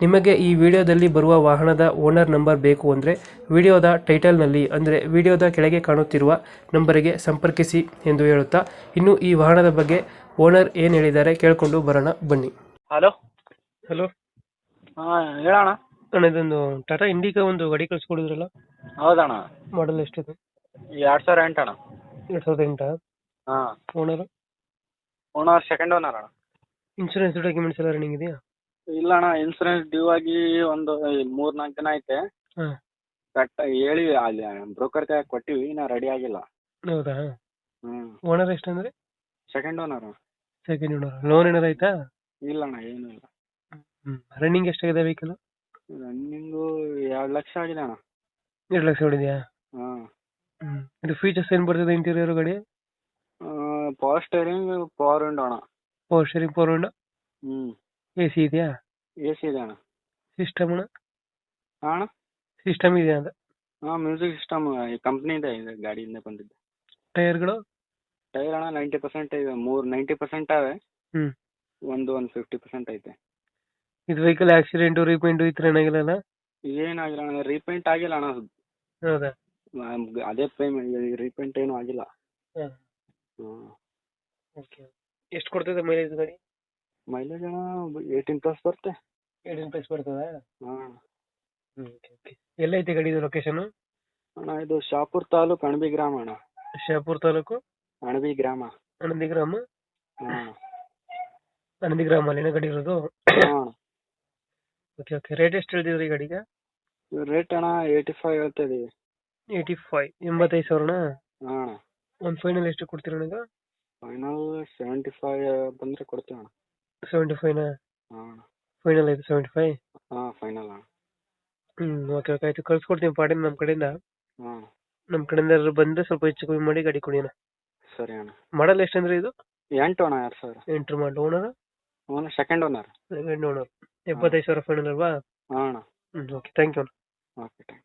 ನಿಮಗೆ ಈ ವಿಡಿಯೋದಲ್ಲಿ ಬರುವ ವಾಹನದ ಓನರ್ ನಂಬರ್ ಬೇಕು ಅಂದರೆ ವಿಡಿಯೋದ ಟೈಟಲ್ನಲ್ಲಿ ಅಂದರೆ ವಿಡಿಯೋದ ಕೆಳಗೆ ಕಾಣುತ್ತಿರುವ ನಂಬರಿಗೆ ಸಂಪರ್ಕಿಸಿ ಎಂದು ಹೇಳುತ್ತಾ ಇನ್ನು ಈ ವಾಹನದ ಬಗ್ಗೆ ಓನರ್ ಏನು ಹೇಳಿದ್ದಾರೆ ಕೇಳಿಕೊಂಡು ಬರೋಣ ಬನ್ನಿ. ಹಲೋ? ಹಲೋ? ಹಾಂ ಹೇಳೋಣ ಅಣ್ಣ ಇದೊಂದು ಟಾಟಾ ಇಂಡಿಕಾ ಒಂದು ಗಾಡಿ ಕಳಿಸ್ಕೊಡಿದ್ರಲ್ಲ? ಹೌದಣ್ಣ. ಮಾಡಲ್ ಎಷ್ಟಿದೆ? ಎರಡು ಸಾವಿರ ಎಂಟು ಅಣ್ಣ. ಎರಡು ಸಾವಿರದ ಎಂಟ? ಹಾಂ. ಓನರ್ ಓನರ್ ಸೆಕೆಂಡ್ ಓನರ್ ಅಣ್ಣ. ಇನ್ಶೂರೆನ್ಸ್ ಡಾಕ್ಯುಮೆಂಟ್ಸ್ ಎಲ್ಲ ರನ್ನಿಂಗ್ ಇದೆಯಾ? ಇಲ್ಲ ಅಣ್ಣ ಇನ್ಸೂರೆನ್ಸ್ ಡ್ಯೂ ಆಗಿ ಒಂದು ಮೂರ್ ನಾಲ್ಕು ದಿನ ಐತೆ. ಹಾಂ. ಕಟ್ ಹೇಳಿ ಅಲ್ಲಿ ಬ್ರೋಕರ್ ಕೈ ಕೊಟ್ಟಿವಿ ಇನ್ನ ರೆಡಿ ಆಗಿಲ್ಲ. ಹೌದಾ? ಹ್ಮ್. Owner ಎಷ್ಟಂದ್ರೆ? Second owner second owner loan ಏನಾರು ಐತಾ ಇಲ್ಲ ಅಣ್ಣ ಏನು ಇಲ್ಲ. ರನ್ನಿಂಗ್ ರನ್ನಿಂಗ್ ಎಷ್ಟಾಗಿದೆ ವೆಹಿಕಲ್ ರನ್ನಿಂಗು ಎರಡ್ ಲಕ್ಷ ಆಗಿದೆ ಅಣ್ಣ. ಎರಡು ಲಕ್ಷ ಹೊಡಿದ್ಯಾ? ಹ್ಮ್. ಹ್ಞೂ ಇದು ಫೀಚರ್ಸ್ ಏನು ಬರ್ತದೆ ಇಂಟೀರಿಯರ್ ಗಾಡಿ? ಪವರ್ ಸ್ಟೇರಿಂಗ್ ಪವರ್ ವಿಂಡೋ ಅಣ್ಣ. ಪವರ್ ಸ್ಟೇರಿಂಗ್ ಪವರ್ ವಿಂಡೋ ಹ್ಞೂ ಎ ಸಿ ಇದೆಯಾ? ಎಸಿ ಸಿ ಇದೆ ಅಣ್ಣ. ಸಿಸ್ಟಮ್ ಅಣ್ಣ? ಹಾಂ ಅಣ್ಣ? ಸಿಸ್ಟಮ್ ಇದೆಯಾ ಅಂತ ಹಾಂ ಮ್ಯೂಸಿಕ್ ಸಿಸ್ಟಮ್ ಕಂಪ್ನಿದೆ ಇದೆ ಗಾಡಿಯಿಂದ ಬಂದಿದ್ದು. ಟೈರ್ಗಳು ಟೈರ್ ಅಣ್ಣ ನೈಂಟಿ ಪರ್ಸೆಂಟ್ ಇದೆ ಮೂರು ನೈಂಟಿ ಪರ್ಸೆಂಟ್ ಅವೆ. ಹ್ಞೂ ಒಂದು ಒಂದು ಫಿಫ್ಟಿ ಪರ್ಸೆಂಟ್ ಐತೆ. ಇದು ವೆಹಿಕಲ್ ಆಕ್ಸಿಡೆಂಟು ರೀಪೇಂಟು ಈ ಥರ ಏನಾಗಿಲ್ಲ ಏನಾಗಿಲ್ಲ ಅಣ್ಣ ರೀಪೇಂಟ್ ಆಗಿಲ್ಲ ಅಣ್ಣ. ಹೌದಾ? ನಮ್ಗ್ ಅದೇ ಪೇಮೆಂಟ್ ರೀಪೇಂಟ್ ಏನೂ ಆಗಿಲ್ಲ. ಹಾಂ. ಹ್ಞೂ ಓಕೆ ಎಷ್ಟು ಕೊಡ್ತದೆ ಮೈಲೇಜ್ ಗಾಡಿ? ಮೈಲೇಜ್ ಅಣ್ಣ ಏಯ್ಟೀನ್ ಪ್ಲಸ್ ಬರುತ್ತೆ. ಏಯ್ಟೀನ್ ಪ್ಲಸ್ ಬರ್ತದಾ? ಹಾಂ. ಓಕೆ ಓಕೆ ಎಲ್ಲೈತೆ ಗಾಡಿ ಲೊಕೇಶನ್ ಲೊಕೇಶನು ಅಣ್ಣ ಇದು ಶಾಪುರ್ ತಾಲೂಕು ಅಣಬಿ ಗ್ರಾಮ ಅಣ್ಣ. ಶಾಪುರ್ ತಾಲೂಕು? ಅಣಬಿ ಗ್ರಾಮ. ಅಣಬಿ ಗ್ರಾಮ? ಹಾಂ. ಅಣಬಿ ಗ್ರಾಮ ಅಲ್ಲಿ ಗಾಡಿ ಇರೋದು? ಹಾಂ. ಓಕೆ ಓಕೆ ರೇಟ್ ಎಷ್ಟು ಹೇಳ್ತಿದ್ರಿ ಗಡಿಗೆ? ರೇಟ್ ಅಣ್ಣ ಏಯ್ಟಿ ಫೈವ್ ಹೇಳ್ತಾ ಇದೀವಿ. ಏಯ್ಟಿ ಫೈವ್ ಎಂಬತ್ತೈದು ಸಾವಿರನಾ? ಹಾಂ ಅಣ್ಣ. ಒಂದು ಫೈನಲ್ ಎಷ್ಟು ಕೊಡ್ತೀರ ಈಗ? ಫೈನಲ್ ಸೆವೆಂಟಿ ಫೈವ್ ಬಂದರೆ ಕೊಡ್ತೀವಿ ಅಣ್ಣ. ಸೆವೆಂಟಿ ಫೈವ್ನಾ ಹಾಂ. ಫೈನಲ್ ಆಯ್ತು ಸೆವೆಂಟಿ ಫೈವ್ ಹಾಂ ಫೈನಲ್ ಅಣ್ಣ ಹ್ಞೂ ಓಕೆ ಓಕೆ ಆಯ್ತು. ಕಳ್ಸ್ಕೊಡ್ತೀನಿ ಪಾಡಿನ ನಮ್ಮ ಕಡೆಯಿಂದ. ಹಾಂ. ನಮ್ಮ ಕಡೆಯಿಂದ ಯಾರಾದ್ರು ಬಂದರೆ ಸ್ವಲ್ಪ ಹೆಚ್ಚು ಕಮ್ಮಿ ಮಾಡಿ ಗಾಡಿ ಕೊಡಿ ಅಣ್ಣ. ಸರಿ ಅಣ್ಣ. ಮಾಡಲ್ ಎಷ್ಟಂದ್ರೆ ಇದು? ಎಂಟು ಅಣ್ಣ ಎರಡು ಸಾವಿರ. ಎಂಟ್ರ್ ಮಾಡಿ owner owner second owner second owner ಎಪ್ಪತ್ತೈದು ಸಾವಿರ ಫೈನಲ್ ಅಲ್ವಾ? ಹಾಂ ಅಣ್ಣ. ಹ್ಞೂ okay thank you okay thank